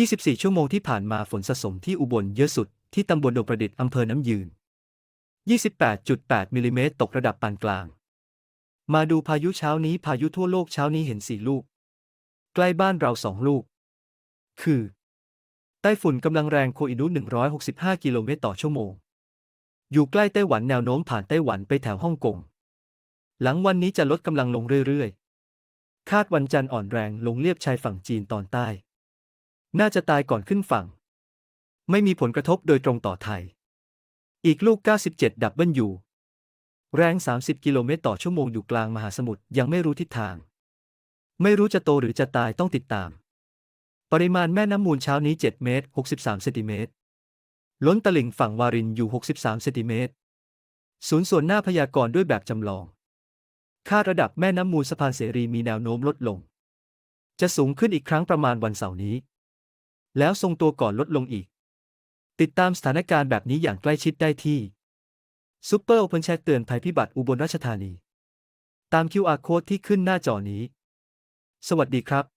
24 ชั่วโมงที่ผ่านมาฝนสะสมที่อุบลเยอะสุด ที่ตำบลดงประดิษฐ์อำเภอน้ำยืน 28.8มิลลิเมตรตกระดับปานกลาง มาดูพายุเช้านี้พายุทั่วโลกเช้านี้เห็นสี่ลูก ใกล้บ้านเราสองลูก คือ ไต้ฝุ่นกำลังแรงโคอินุ 165 กิโลเมตรต่อชั่วโมง อยู่ใกล้ไต้หวันแนวโน้มผ่านไต้หวันไปแถวฮ่องกง หลังวันนี้จะลดกำลังลงเรื่อยๆ คาดวันจันทร์อ่อนแรงลงเลียบชายฝั่งจีนตอนใต้ น่าจะตายก่อนขึ้นฝั่ง ไม่มีผลกระทบโดยตรงต่อไทย อีกลูก 97 ดับเบิลยู แรง 30 กิโลเมตรต่อชั่วโมงอยู่กลางมหาสมุทรยังไม่รู้ทิศทาง ไม่รู้จะโตหรือจะตายต้องติดตาม ปริมาณแม่น้ำมูลเช้านี้ 7 เมตร 63 เซนติเมตร ล้นตลิ่งฝั่งวารินอยู่ 63 เซนติเมตร ศูนย์ส่วนหน้าพยากรณ์ด้วยแบบจำลอง ค่าระดับแม่น้ำมูลสะพานเสรีมีแนวโน้มลดลง จะสูงขึ้นอีกครั้งประมาณวันเสาร์นี้ แล้วทรงตัวก่อนลดลงอีก ติดตามสถานการณ์แบบนี้อย่างใกล้ชิดได้ที่ซูเปอร์โอเพนแชทเตือนภัยพิบัติอุบลราชธานี ตาม QR Code ที่ขึ้นหน้าจอนี้ สวัสดีครับ